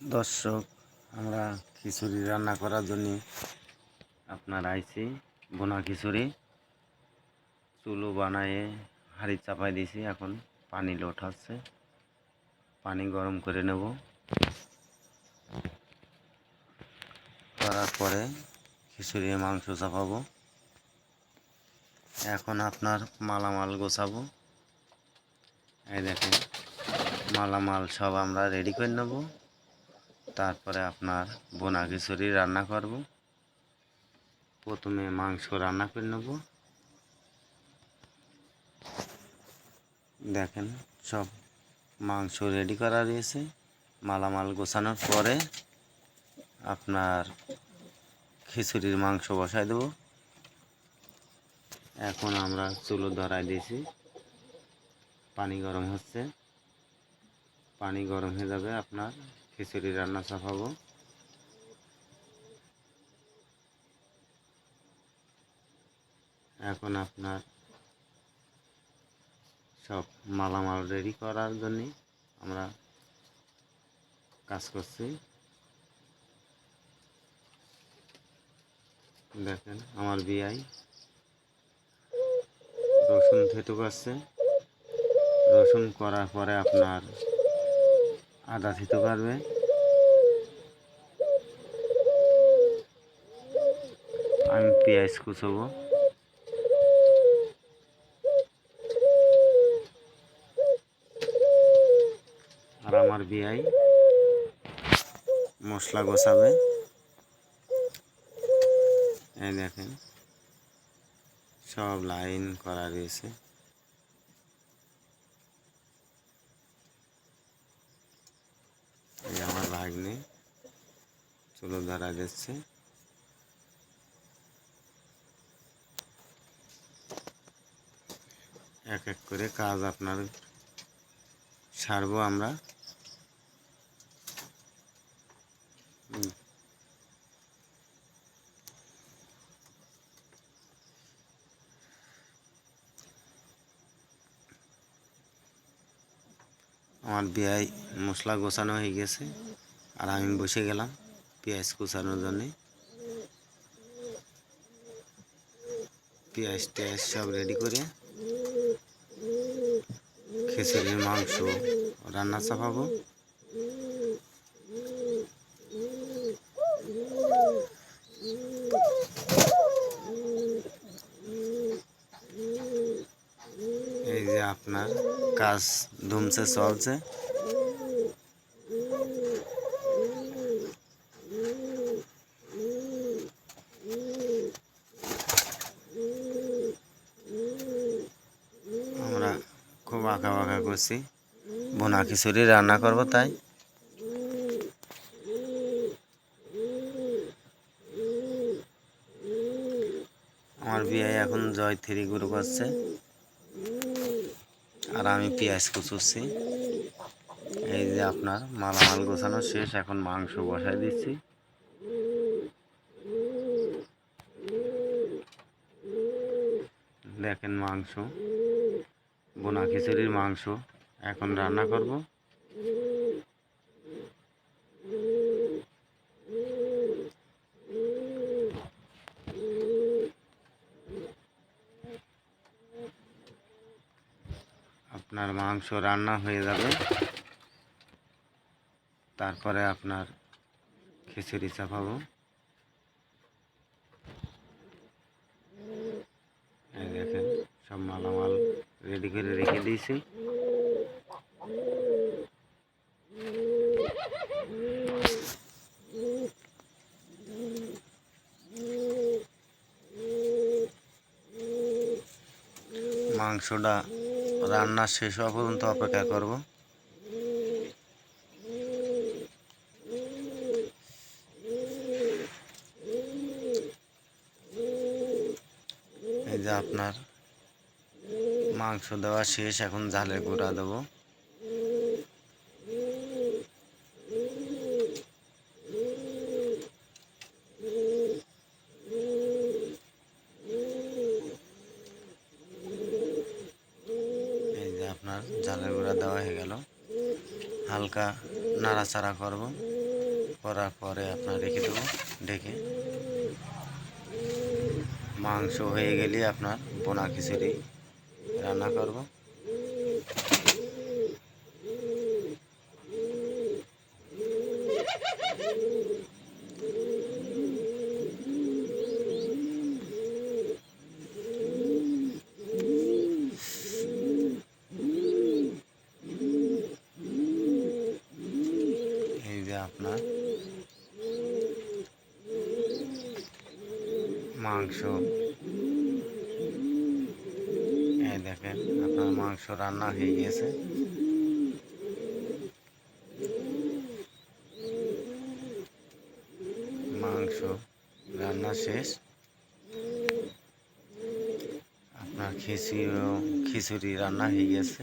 দর্শক, আমরা খিচুড়ি রান্না করার জন্য আপনার আইছি, বোনা খিচুড়ি। চুলো বানায়ে হাঁড়ি চাপাই দিয়েছি, এখন পানি লোটাচ্ছে পানি গরম করে নেব। করার পরে খিচুড়ি মাংস চাপাবো। এখন আপনার মালামাল গোছাবো। এই দেখেন, মালামাল সব আমরা রেডি করে নেব। তারপরে আপনার বোনা খিচুড়ি রান্না করব। প্রথমে মাংস রান্না করে নেব। দেখেন, সব মাংস রেডি করা রয়েছে। মালামাল গোছানোর পরে আপনার খিচুড়ির মাংস বসাই দেব। এখন আমরা চুলো ধরাই দিয়েছি। পানি গরম হচ্ছে। পানি গরম হয়ে যাবে আপনার খিচুড়ি রান্না চাপাবো। এখন আপনার সব মালামাল রেডি করার জন্যে আমরা কাজ করছি। দেখেন আমার বিয়াই রসুন থেতু করছে। রসুন করার পরে আপনার আদা থেতু করবে। আমি পেঁয়াজ কুচবো। আর আমার বিয়াই মশলা গোছাবে এই দেখেন, সব লাইন করা রয়েছে। এই আমার ভাগ্নে চুলো ধরা দিচ্ছে এক এক করে কাজ আপনার সারবো আমরা। আমার বিয়াই মশলা গোছানো হয়ে গেছে, আর আমি বসে গেলাম পেঁয়াজ কুচানোর জন্যে পেঁয়াজ টেয়াজ সব রেডি করে খিচুড়ির মাংস রান্না চাপাব। এই যে আপনার কাজ ধুমছে চলছে। আঁকা বাঁকা করছি। বোনা খিচুড়ি রান্না করব তাই। আমার বিয়ে এখন জয় থ্রি গুরু করছে। আর আমি পেঁয়াজ কুচুচ্ছি এই যে আপনার মালামাল গোছানো শেষ, এখন মাংস বসাই দিচ্ছি। দেখেন মাংস। বোনা খিচুড়ির মাংস। এখন রান্না করব। আপনার মাংস রান্না হয়ে যাবে। তারপরে আপনার খিচুড়ি চাপাবো। সব মালামাল রেডি করে রেখে দিয়েছি। মাংসটা রান্না শেষ হওয়া পর্যন্ত অপেক্ষা করব। এই যে আপনার মাংস দেওয়া শেষ, এখন জালের গুঁড়া দেবো। এই যে আপনার জালের গুঁড়া দেওয়া হয়ে গেল। হালকা নাড়াচাড়া করব, করার পরে আপনার রেখে দেবো ডেকে মাংস হয়ে গেলে আপনার বোনা খিচুড়ি। রান্না করব। এই যে আপনার মাংস এই দেখেন, আপনার মাংস রান্না হয়ে গেছে মাংস রান্না শেষ। আপনার খিচুড়ি খিচুড়ি রান্না হয়ে গেছে